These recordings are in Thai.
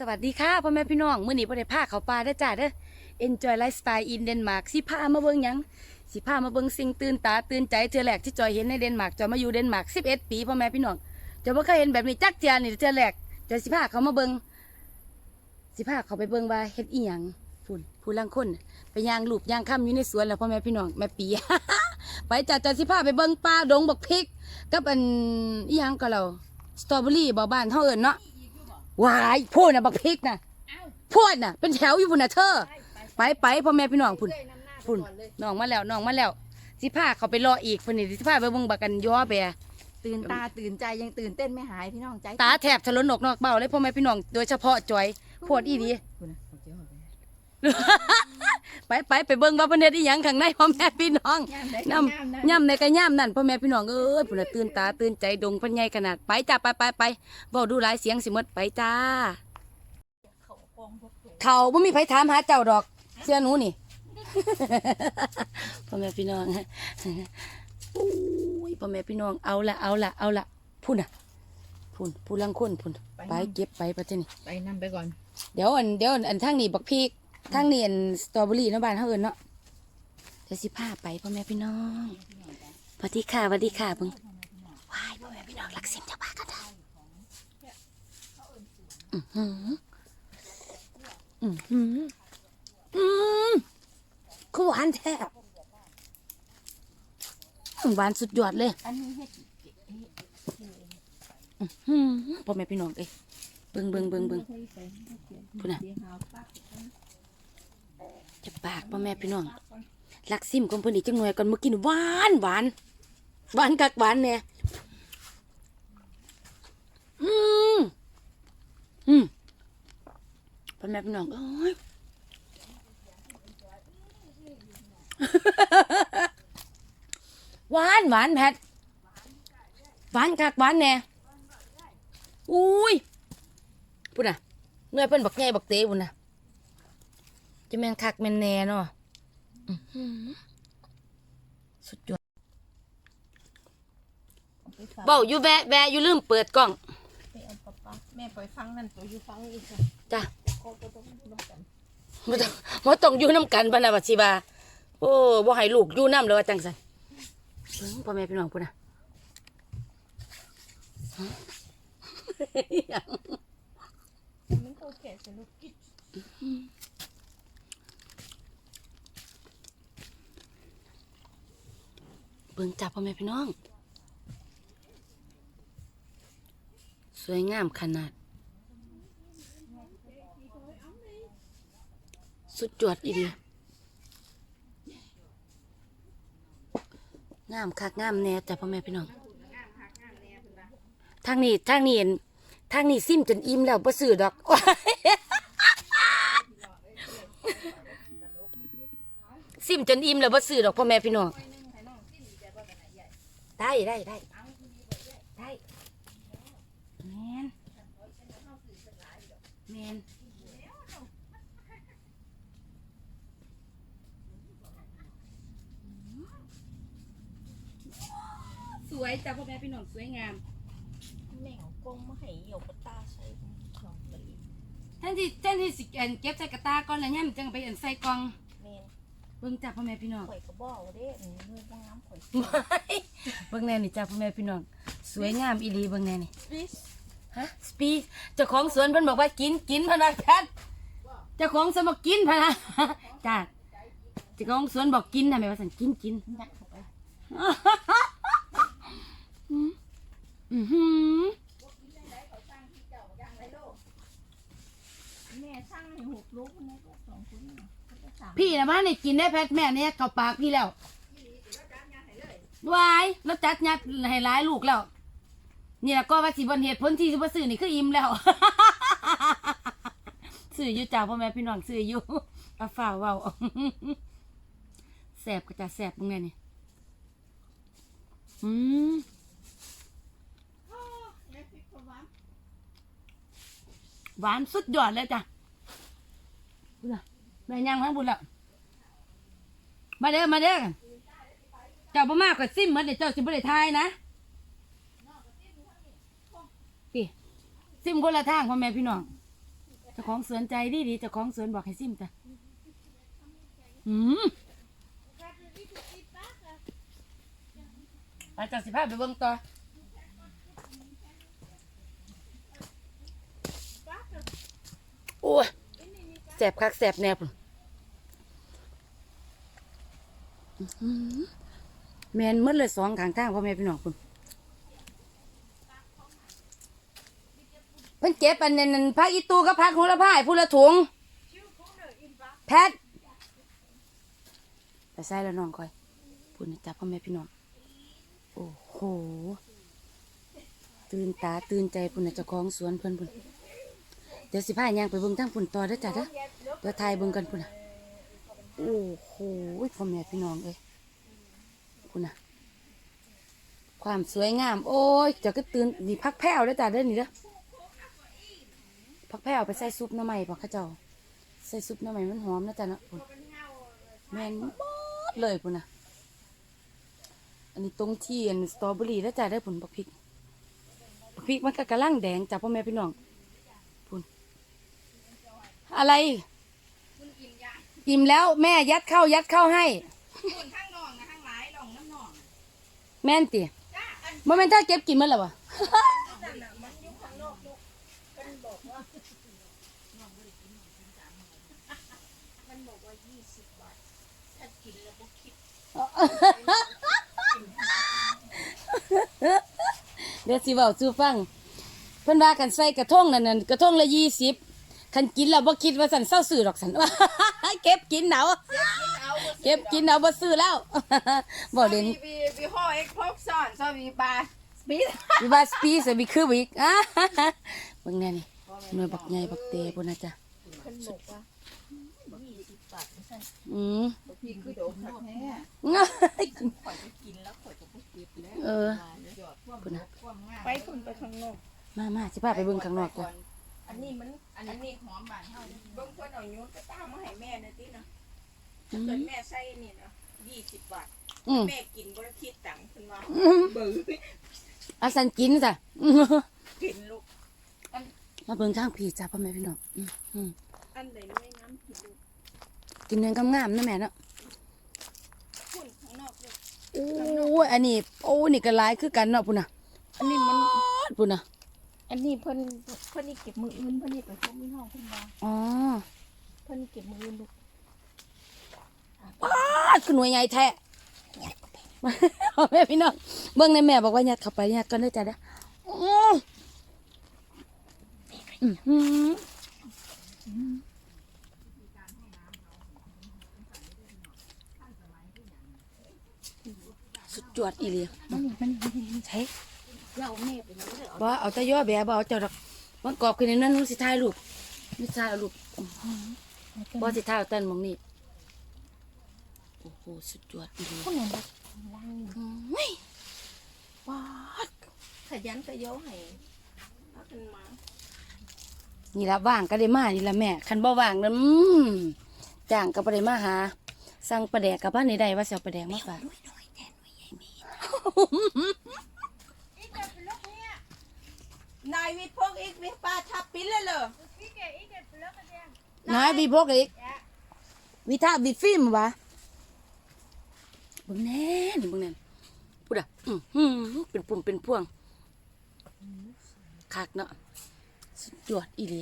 สวัสดีค่ะพ่อแม่พี่น้องมื้อนี้บ่ได้พาเขาป่าเด้จ้าเด้อ Enjoy Lifestyle in Denmark สิพามาเบิ่งหยังสิพามาเบิ่งสิ่งตื่นตาตื่นใจเทื่อแรกที่จอยเห็นในเดนมาร์กจอยมาอยู่เดนมาร์ก11 ปีพ่อแม่พี่น้องจอยบ่เคยเห็นแบบนี้จักเทื่อนี่เทื่อแรกจอยสิพาเขามาเบิ่งสิพาเขาไปเบิ่งว่าเฮ็ดอีหยังพุ่นผู้ลังคนไปย่างลูบย่างค่ำอยู่ในสวนแล้วพ่อแม่พี่น้องแม่ปีไปจ้าจอยสิพาไปเบิ่งป่าดงบักพริก กับอันอีหยังก็เราสตรอเบอรี่บ่บ้านเฮาเอิ้นเนาะ วายพูดน่ะบักพริกน่ะพูดน่ะเป็นแถวอยู่พุ่นน่ะเธอ ไปไปพ่อแม่พี่น้องพุ่นพุ่นน้องมาแล้วน้องมาแล้วสิพาเขาไปรออีกพุ่นนี่สิพาไปเบิ่งบักกันย่อแบตื่นตาตื่นใจยังตื่นเต้นไม่หายพี่น้องใจ ตาแถบทะลุนอกนอกเบ้าเลยพ่อแม่พี่น้องโดยเฉพาะจอยโพดอีดี ไปไปไปไปเบิ่งว่าเพิ่นเฮ็ดอีหยังข้างในพ่อแม่พี่น้องย่ำได้ย่ำย่ำในกระย่ำนั่นพ่อแม่พี่น้องเอ้ยพุ่นน่ะตื่นตาตื่นใจดงเพันใหญ่ขนาดไปจ้าไปไปไปเว้าดูหลายเสียงสิหมดไปจ้าเท่าบ่มีไผถามหาเจ้าดอก เสื้อหนูนี่พ่อแม่พี่น้องฮะโอ้ยพ่อแม่พี่น้องเอาละเอาละเอาละพุ่นอะพุ่นผู้ลังคนพุ่นไปเก็บไปปะเจ้านี่ไปนั่ไปก่อน เดี๋ยวอันเดี๋ยวอันอันทางนี้บักพริก ทางเนี้อันสตรอเบอรี่เนาะบ้านเฮาเอิ้นเนาะเดี๋ยวสิพาไปพ่อแม่พี่น้องสวัสดีค่ะสวัสดีค่ะเบิ่งว้ายพ่อแม่พี่น้องรักสียมจ้าบ้ากันได้อือหืออือหืออืมคือหวานแท้หวานสุดยอดเลยอันนี้เฮ็ดพ่อแม่พี่น้องเอ้ยเบิ่งเบิ่งเบิ่งเบิ่งพุ่นน่ะ จะปากพ่อแม่พี่น้องลักซิมของเพิ่นอีกจังหน่อยก่อนเมื่อกินหวานหวานหวานกักหวานเนี่ยอืมอืมพ่อแม่พี่น้องเอ้ยหวานหวานแพทหวานกักหวานแน่อุ้ยพุ่นน่ะเมื่อยเพิ่นบักใหญ่บักเต๋พุ่นน่ะ จะแม่นคักแม่นแน่เนาะอื้อหือสุดยอดเบ้าอยู่แวะแวะอยู่ลืมเปิดกล้องแม่ไปฟังนั่นตัวอยู่ฟังอีกจ้ะเขาก็ต้องต้องกันบ่ต้องบ่ต้องอยู่น้ำกันพะนะบัดสิบาโอ้บ่ให้ลูกอยู่น้ำเลยว่าจังซั่นเบิ่งพ่อแม่พี่น้องพุ่นน่ะมันโอเคสนุกกิ๊ เบิ่งจับพ่อแม่พี่น้อง สวยงามขนาด สุดยอดอีดีงามคักงามแน่จ้ะพ่อแม่พี่น้องทางนี้ทางนี้เห็นทางนี้ซิมจนอิ่มแล้วบ่ซื้อดอกซิมจนอิ่มแล้วบ่ซื้อดอกพ่อแม่พี่น้อง ได้ได้ได้ได้แมนแมนสวยจ้ะพ่อแม่พี่น้องสวยงามแม่เอากงมาให้เหยกกระตาใส่ของไปท่านที่ท่านที่สิเอ็นเก็บใส่กระตาก่อนแล้วเนี่ยมันจังไปเอ็นใส่กล่องแม่ เบิ่งจ้ะพ่อแม่พี่น้องข่อยก็บอกเด้เนื้อบ้างน้ำข่อยเบิ่งแน่นี่จ้ะพ่อแม่พี่น้อง สวยงามอีหลีเบิ่งแน่นี่ฟิชฮะสปีเจ้าของสวนเพิ่นบอกว่ากินกินพะนะแพทย์เจ้าของสวนบอกกินพะนะจ้าเจ้าของสวนบอกกินทำไมว่าสั่นกินกินยัดเข้าไปอือหือแม่สร้างให้หกลูกนะสองคนสาม พี่นะบ้านนี่กินได้แพทแม่เนี่ยเข้าปากพี่แล้ววายแล้วจัดยัดให้หลายลูกแล้ว นี่แหละก็ว่าสิบนเหตุผลที่สิบซื้อนี่คืออิ่มแล้วซื้ออยู่จ้าพ่อแม่พี่น้องซื้ออยู่อาฝ่าเว้าแสบก็จะแสบมึงไงนี่อืมหวานสุดยอดเลยจ้ะ แม่ยังทั้งบุญละมาเด้อมาเด้อเจ้าบ่มากกว่าซิมเหมือนเดี๋ยวเจ้าสิบ่ได้ทายนะพี่ซิมคนละทางพ่อแม่พี่น้องเจ้าของสวนใจดีดีเจ้าของสวนบอกให้ซิมจ้ะอืมไปจากสิพาไปเบิ่งต่อโอ้ย แสบคักแสบแนบแมนหมดเลยสองข้างทางพ่อแม่พี่น้องคุณเพิ่นเก็บอันนั้นพักอีตูก็พักหัวละผ้าผู้ละถุงแพทไปใส่แล้วน้องคอยพูดนจ๊ะพ่อแม่พี่น้องโอ้โห ตื่นตาตื่นใจพุ่นนะเจ้าของสวนเพิ่อนพุ่น ดี๋ยวสิพาย่างไปเบิ่งทางพุ่นต่อเด้จ้ะเด้อเดี๋ยวถ่ายเบิ่งกันพุ่นน่ะโอ้โหพ่อแม่พี่น้องเอ้ยพุ่นน่ะ ความสวยงาม โอ้ยเจ้าก็ตื่นนี่พักแพ้วเด้จ้ะเด้อนี่เด้อพักแพ้วไปใส่ซุปน้ำใหม่บอกข้าเจ้าใส่ซุปน้ำใหม่มันหอมนะจ๊ะเนาะพุ่นแมนหมดเลยพุ่นน่ะอันนี้ตรงที่อันสตรอเบอรี่แล้วจ้ะได้ผลบักพริกบักพริกมันก็กระลังแดงจ้ะพ่อแม่พี่น้อง อะไร อิ่มแล้วแม่ยัดเข้ายัดเข้าให้แม่นตีบ่แม่นถ้าเก็บกินมันหรอวะเดี๋ยวสิบอกซูฟัง เพื่อนว่ากันใส่กระทงนั่นนั่นกระทงละยี่สิบ คันกินแล้วบ่คิดว่าสันเศร้าซื้อดอกสันเก็บกินเอาเอาเก็บกินเอาบ่ซื้อแล้วบ่เล่นบีบีบีห่อเอ็กพกซ่อนซอบีบาสปีดวิบาสปีสบิคือวิกอะเบิ่งแน่นี่หน่วยบักใหญ่บักเตพุ่นนะจ๊ะคนบอกว่ายี่สิบบาทไม่ใช่อืมพี่คือโดนขัดแท้ข่อยจะกินแล้วข่อยจะไม่เก็บแล้วเออหยอดความพุ่นน่ะความง่ายไปคุณไปข้างนอกมามาสิพาไปเบิ่งข้างนอกจ้ะอันนี้มัน อันนี้หอมบานเฮาเบิ่งคนเอาโยนไปตามมาให้แม่นะตินะถ้าเกิดแม่ใส่นี่นะยี่สิบบาท อืมแม่กินบ่ได้คิดตังค์ขึ้นมาอืมเบื่อเอาสันกินจ้ะอืมกินลูก มาเบิ่งทางพี่จ้ะพ่อแม่พี่น้องอืมอืมอันไหนไม่น้ำกินลูกกินเนื้องามๆนะแม่เนาะคุณข้างนอกลูกโอ้ยอันนี้โอ้นี่ก็หลายคือกันเนาะพุ่นน่ะอันนี้มันพุ่นน่ะ อันนี้เพิ่นเพิ่นนี่เก็บมืออื่นเพิ่นนี่ไปพวกมีห้องเพิ่นมาอ๋อเพิ่นนี่เก็บมืออื่นลูกป้าดคือหน่วยใหญ่แท้พ่อแม่พี่น้องเบิ่งในแม่บอกว่ายัดเข้าไปยัดกันเด้อจ้ะเด้ออื้ออื้อหือสุดยอดอีหลีมันนี่มันใช่ เราแม่ไปแล้วเด้อบ่เอาแต่ย่อแบะบ่เอาเจ้าดอกมันกรอบขึ้นในนั้นนู้นสิถ่ายรูปนี่ถ่ายเอารูปบ่สิถ่ายเอาแต่นหมองนี่โอ้โหสุดยอดอีหลีคนนั้นล้างเฮ้ยว้าดขยันก็โยให้เอาขึ้นมานี่ละว่างก็ได้มานี่ละแม่คันบ่ว่างนั้นอืมจ้างก็บ่ได้มาหา สั่งปลาแดกกับบ้านใดๆว่าสิเอาปลาแดกมาฝากนายวิทย์พวกอีกวิทย์ป้าทับปิ้ นเลยเหรอน้อยบีพกอีกวิทาบีฟิล์มวะเบิ่งแน่นี่เบิ่งแน่พูดอะอื้อหือเป็นปุ่มเป็นพวงคักเนาะสุดยอดอีหลี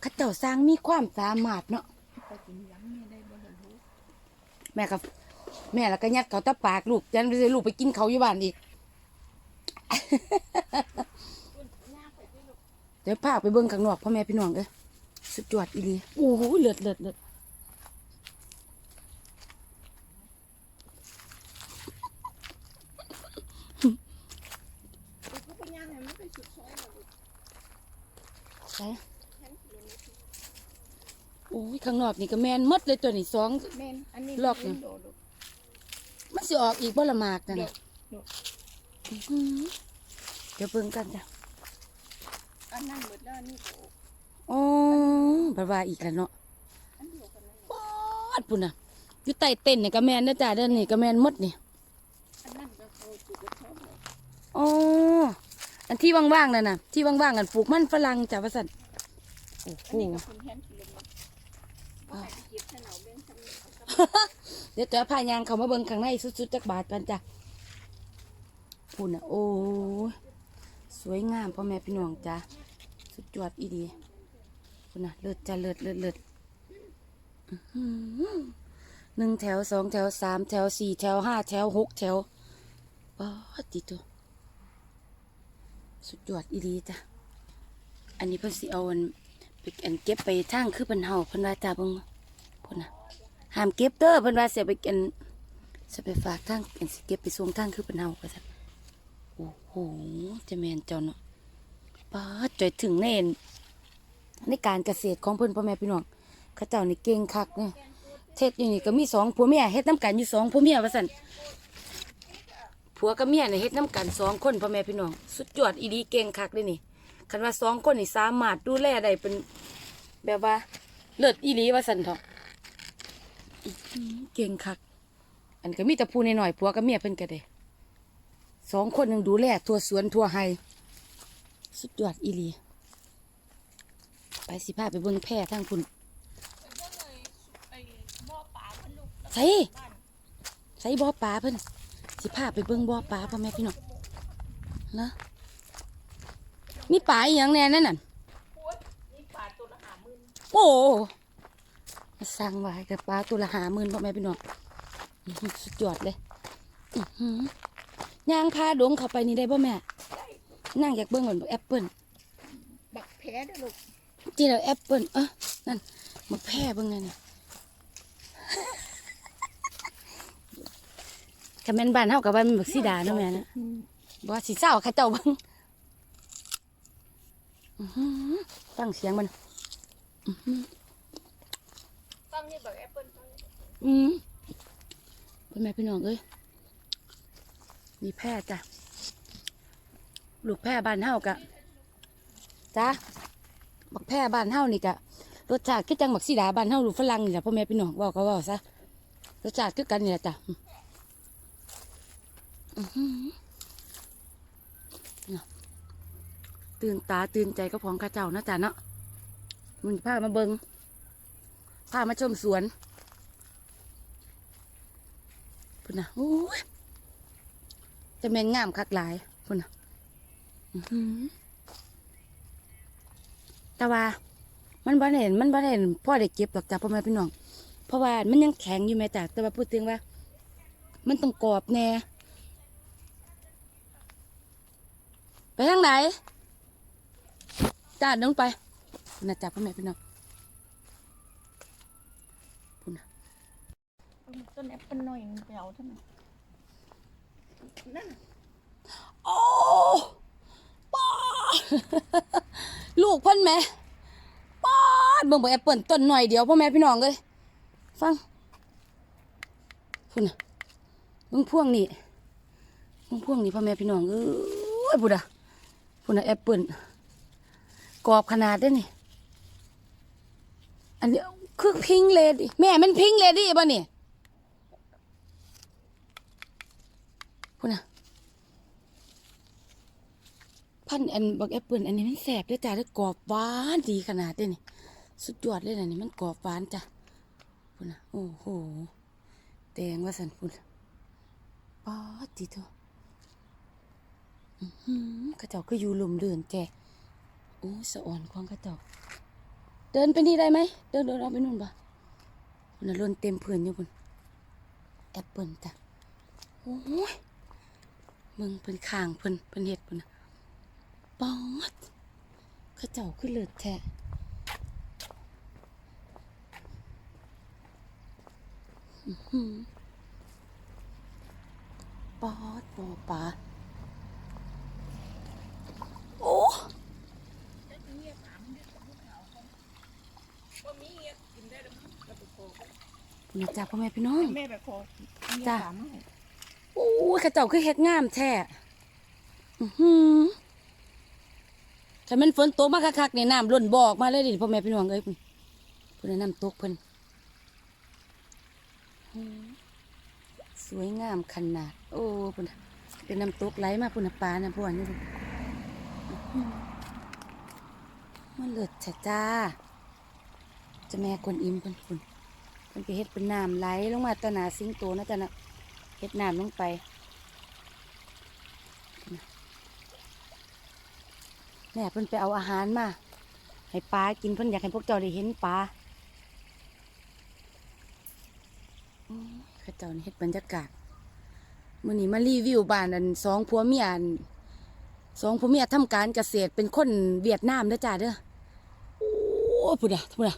เข้าเจ้าสร้างมีความสามารถเนาะ แม่กับแม่แล้วก็ยัดเขาตะปากลูกยันไปเลยลูกไปกินเขาอยู่บ้านอีก เดี๋ยวพาไปเบิ่งข้างนอกพ่อแม่พี่น้องเอ้ยสุดยอดอีหลีโอ้โหเลือดเลือดเลือดใช่โอ้ยข้าง นอกนี่ก็แมนหมดเลยตัวนี้สอง แม่นอันนี้ลอกหนึ่งโดดลูกมันสิออกอีกบ่ละหมากนั่นเดี๋ยน่ะวเดี๋ยวอื้อหือเดี๋ยวเบิ่งกันจ้ะอันนั้นหมดแล้วอันนี้โอ้อ๋อบาว่าอีกแล้วเนาะอันเดียวกันนั่นปอดปุ่นน่ะอยู่ใต้เต็นท์นี่ก็แมนนะจ้าเด้านนี่ก็แมนหมดนี่อ๋ออันที่ว่างๆนั่นน่ะ ที่ว่างๆกันปลูกมันฝรั่งจ้ะว่าซั่นโอ้โหอันนี้ก็คุณแทนกินเลยมั้งบ่ให้เก็บถนอมเรื่องทำนี่ เดี๋ยวจะพายางเขามาเบิ่งข้างในสุดๆจักบาทกันจ้ะพุ่นอะโอ้ยสวยงามพ่อแม่พี่น้องจ้ะสุดยอดอีดีพุ่นอะเลิศจ้ะเลิศเลิศเลิศหนึ่งแถวสองแถวสามแถวสี่แถวห้าแถวหกแถวป้าดติตัวสุดยอดอีดีจ้ะ อันนี้เพิ่นสิเอาอันไปอันเก็บไปทางคือเพิ่นเฮาเพิ่นว่าจ้าเบิ่งพุ่นน่ะ ห้ามเก็บเด้อเพิ่นว่าเสียไปกินจะไปฝากทางอันสิเก็บไปส่งทางคือเพิ่นเฮาก็ซั่นโอ้โหจะแม่นเจ้าเนาะป้าดจ่อยถึงในในการเกษตรของเพิ่นพ่อแม่พี่น้องเขาเจ้านี่เก่งคักเนี่ยเทศอยู่นี่ก็มีสองผัวเมียเฮ็ดน้ำกันอยู่สองผัวเมียว่าซั่นผัวกับเมียนี่เฮ็ดน้ำกันสองคนพ่อแม่พี่น้อง สุดยอดอีดีเก่งคักเลยนี่คันว่าสองคนนี่สามารถดูแลได้เป็นแบบว่าเลิศอีหลีว่าซั่นเถอะ เก่งคัก อันก็มีแต่ผู้น้อยๆผัวกับเมียเพิ่นก็ได้สองคนหนึ่งดูแลทั่วสวนทั่วไฮสุดยอดอีหลีไปสิพาไปเบิ่งแพร่ทางคุณไอ้บ่อปลาเพิ่นลูกใส่ใส่บ่อปลาเพิ่นสิพาไปเบิ่งบ่อปลาพ่อแม่พี่น้องนะมีปลาอีหยังแน่นั่นน่ะโอ้ สั่งไว้กับปลาตัวละหาหมื่นพ่อแม่พี่น้องอื้อหือสุดยอดเลยอื้อหือย่างพาดงเข้าไปนี่ได้ป่ะแม่ นั่งอยากเบิ่งก่อนแอปเปิ้ลบักแพ้เด้อลูกที่เราแอปเปิ้ลเออนั่นมาแพร่เบิ่งนั่นน่ะคำแม่นบ้านเฮากับบ้านมันบักสีดาเนาะแม่นะบ่ว่าสิเศร้าเข้าเจ้าเบิ่งอื้อหือฟังเสียงมัน ตั้งนี่บักแอปเปิ้ลอืมเป็นแม่พี่น้องเอ้ยมีแพร่จ้ะลูกแพร่บ้านเฮากะจ้ะบักแพร่บ้านเฮานี่กะรสชาติคือจังบักสีดาบ้านเฮาลูกฝรั่งนี่แหละพ่อแม่พี่น้องเว่าก็เว่าซะรสชาติคือกันนี่แหละจ้ะอืมอื้อหือน่ะตื่นตาตื่นใจก็พองข้าเจ้านะจ๊ะเนาะมึงพามาเบิง พามาชมสวนพุ่นนะโอ้ยจะแม่นงามคักหลายพุ่นนะแต่ว่ามันบ่เห็นมันบ่เห็นพ่อได้เก็บหรอกจ้ะพ่อแม่พี่น้อง เพราะว่ามันยังแข็งอยู่แม่จ้ะแต่ว่าพูดถึงว่า มันต้องกรอบแน่ไปทางไหนจ้าน้องไปนนะจ้ะพ่อแม่พี่น้อง ต้นแอปเปิ้ลน้อยมันไปเอาเท่านั้นนั่นน่ะโอ้ป้าลูกเพ่นแหม่ป้าดเบิ่งบ่แอปเปิลต้นหน่อยเดียวพ่อแม่พี่น้องเลยฟังพุ่นน่ะเบิ่งพวงนี่เบิ่งพวงนี่พ่อแม่พี่น้องเอ้ยพุ่นน่ะพุ่นน่ะแอปเปิลกรอบขนาดเด้นี่อันนี้คือพิงเลดี้แม่มันพิงเลดี้ป่ะนี่ พุ่นน่ะพันอันบักแอปเปิลอันนี้มันแสบด้วยจ้าแล้วกรอบหวานดีขนาดนี้นี่สุดยอดเลยนะนี่มันกรอบหวานจ้ะพุ่นนะโอ้โหแดงว่าสันพุ่นป๊าดดีเถอะอื้อหือกระเจ้าก็อยู่ลมเดินแกโอ้สะอ่อนของกระเจ้าเดินไปนี่ได้ไหมเดินเดินเอาไปนู่นปะพุ่นน่ะล้นเต็มพื้นอยู่พุ่นแอปเปิลจ้ะโอ้ย มึงเป็นข้างเพิ่นเพิ่นเห็ดพุ่นนะปอดเข้าเจ้าขึ้นเลิศแท้อื้อหือปอดปอปลาโอ้เงียบถามมันด้วยกับพวกเขาว่ามีเงียบกินได้แล้วมั้งกับไปขอนี่จ้าพ่อแม่พี่น้อง แม่ไปขอเงียบจ้ะถามให้ โอ้ยข้าเจ้าคือเฮ็ดงามแท้อือถ้ามันฝนตกมาคักๆนี่น้ำล้นบอกมาเลยดิพ่อแม่พี่น้องเอ้ยเพิ่นนน้ำตกเพิ่นสวยงามขนาด โอ้พิ่นเป็นน้ำตกไหลมาพุ่นปลาน่ะพวกนี้มันเลิศจ้ะจ้าจะแม่กวนอิมเพิ่นพุ่นเพิ่นไปเฮ็ดเป็นน้ำไหลลงมาต่อหนาสิงโตนะจ๊ะนะ เฮ็ดน้ำลงไปแม่เพิ่นไปเอาอาหารมา ให้ปลากินเพิ่นอยากให้พวกเจ้าได้เห็นปลาอื้อเข้าเจ้านี่เฮ็ดบรรยากาศมื้อนี้มารีวิวบ้านอันสองผัวเมียอันสองผัวเมียทำการเกษตรเป็นคนเวียดนามเด้อจ้าเด้อโอ้พุ่นน่ะพุ่นน่ะ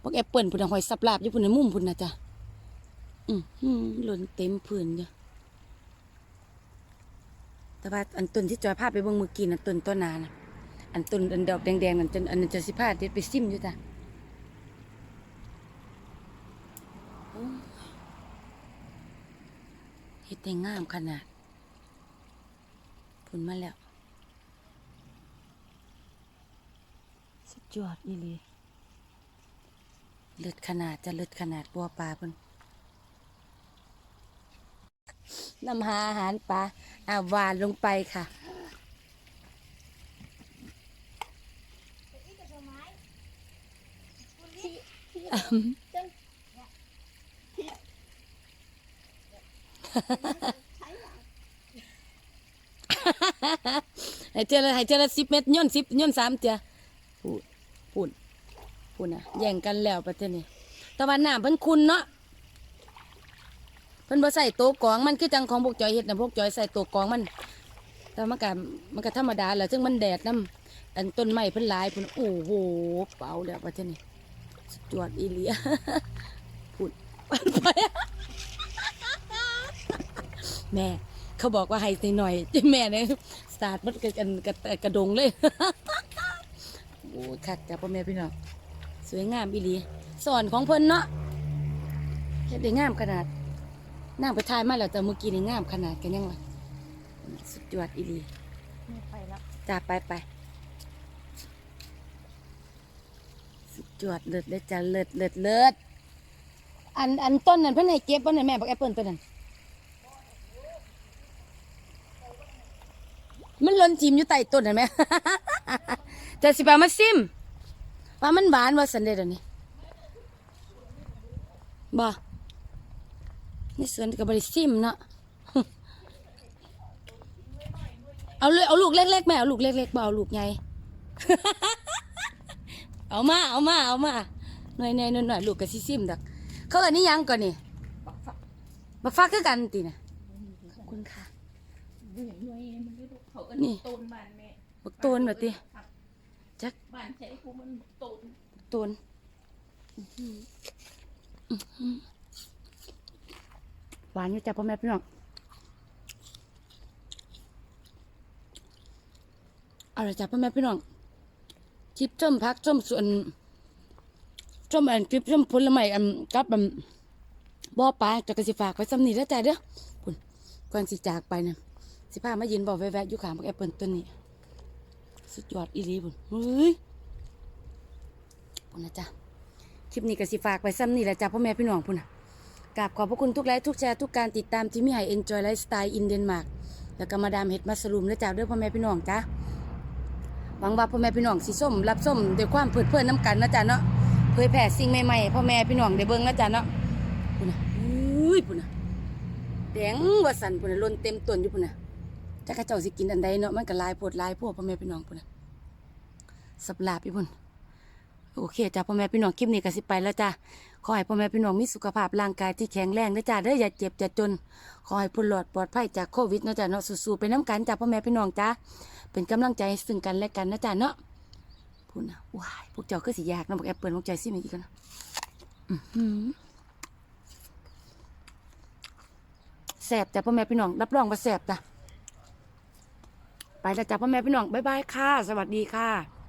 พวกแอปเปิ้ลพุ่นน่ะหอยสับลาบอยู่พุ่นน่ะมุมพุ่นน่ะจ้ะ อือหือหล่นเต็มพื้นอยู่แต่ว่าอันต้นที่จอยพาไปเบิ่งเมื่อกี้น่ะต้นต้นนาน่ะอันต้นอันดอกแดงๆนั่นจนอันนั้นจะสิพาเด็ดไปซิมอยู่จ้ะเฮ็ดได้งามขนาดพุ่นมาแล้ว สุดยอดนี่เลยเลิศขนาดจะเลิศขนาดบัวปลาเพิ่น นำหาอาหารปลาอ่าหวานลงไปค่ะ ให้เจอละให้เจอละสิบเมตรย่นสิบย่นสามเจ้าพูดพูดพูดนะแย่งกันแล้วประเทศนี้ตะวันหน้าเพิ่นคุณเนาะ พิ่นบ่ใส่โต๊ะกองมันคือจังของพวกจอยเฮ็ดนะพวกจอยใส่โต๊ะกองมันแต่มันก็มันก็ธรรมดาแหละซึ่งมันแดดน้ำอันต้นไม้เพิ่นหลายเพิ่นโอ้โหเปล่าแล้วประเทศนี้สุดอีเลียพูดไปแม่เขาบอกว่าให้ใส่หน่อยแม่เนี่ยสาดมันกระกันกระกระดงเลยโอ้คักจ้ะพ่อแม่พี่น้องสวยงามอีหลีสอนของเพิ่นเนาะเฮ็ดได้งามขนาด นั่งไปทายมาแล้วแต่เมื่อกี้นี่งามขนาดกันยังวะสุดยอดอีหลีไปแล้วจ้าไปไปสุดยอดเลิศเลยจ้าเลิศเลิศเลิศอันอันต้นนั้นเพิ่นให้เก็บบ่เนี่ยแม่บอกแอปเปิลต้นนั้นมันหล่นจิมอยู่ใต้ต้นเห็นไหมแต่สิปามาซิมว่ามันหวานว่าสันเดดยวนี้บ่ นี่สวนกับบริซิมเนาะเอาเลยเอาลูกเล็กๆแม่เอาลูกเล็กๆบ่เอาลูกใหญ่เอามาเอามาเอามาหน่อยๆหน่อยหน่อยๆลูกกับซิซิมดักเขาอันนี้ยังก่อนนี่บักฝักบักฟ้าคือกันตีนะขอบคุณค่ะเห็นหน่วยมันไม่รู้เขาก็นี่ต้นบ้านแม่บักโตนเหรอติจักบ้านใช้กูมันต้นโตนอื้อ หวานอยู่จ้ะพ่อแม่พี่น้องเอาละจ้ะพ่อแม่พี่น้องชิปส้มพักส้มส่วนส้มอันคลิปส้มผลไม้อันกับอันบ่อปลาจะกระสิฝากไว้ซ้ำนีแล้วจ้ะเด้อปุ่นก่อนสิจากไปนะสิพามายืนบอกแวะๆอยู่ขางบักแอปเปิลต้นนี้สุดยอดอีหลีปุ่นเฮ้ยพุ่นนะจ๊ะคลิปนี้ก็สิฝากไว้ซ้ำนี่แหละจ้ะพ่อแม่พี่น้องพุ่นนะ กราบขอบพระคุณทุกไลค์ทุกแชร์ทุกการติดตามที่มีให้ Enjoy Lifestyle in Denmark แล้วก็มาดามเห็ดมัสลูมและจ้าด้อพ่อแม่พี่น้องจ้ะหวังว่าพ่อแม่พี่น้องสิส้มรับส้มด้วยความเพลิดเพลินน้ำกันนะจ๊ะเนาะเผยแผ่สิ่งใหม่ๆพ่อแม่พี่น้องได้เบิ่งนะจ๊ะเนาะพุ่นนะอุ้ยพุ่นนะแดงว่าสันพุ่นนะล้นเต็มต้นอยู่พุ่นนะจักระเจ้าสิกินอันใดเนาะมันก็ลายโพดลายพวกพ่อแม่พี่น้องพุ่นนะสับลาบอีพุ่นโอเคจ้าพ่อแม่พี่น้องคลิปนี้ก็สิไปแล้วจ้า ขอให้พ่อแม่พี่น้องมีสุขภาพร่างกายที่แข็งแรงนะจ้าเด้ออย่าเจ็บอย่าจน ขอให้พ้นหลอดปลอดภัยจากโควิดนะจ้าเนาะสู้ๆไปน้ำกันจ้าพ่อแม่พี่น้องจ้าเป็นกำลังใจซึ่งกันและกันนะจ้าเนาะพูดนะว้ายพวกเจ้าก็สิยากนะบอกแอปเปิลพวกใจซิมอีกกันนะอื้อหือแสบจ้าพ่อแม่พี่น้องรับรองว่าแสบจ้าไปแล้วจ้าพ่อแม่พี่น้องบ๊ายบายค่ะ สวัสดีค่ะ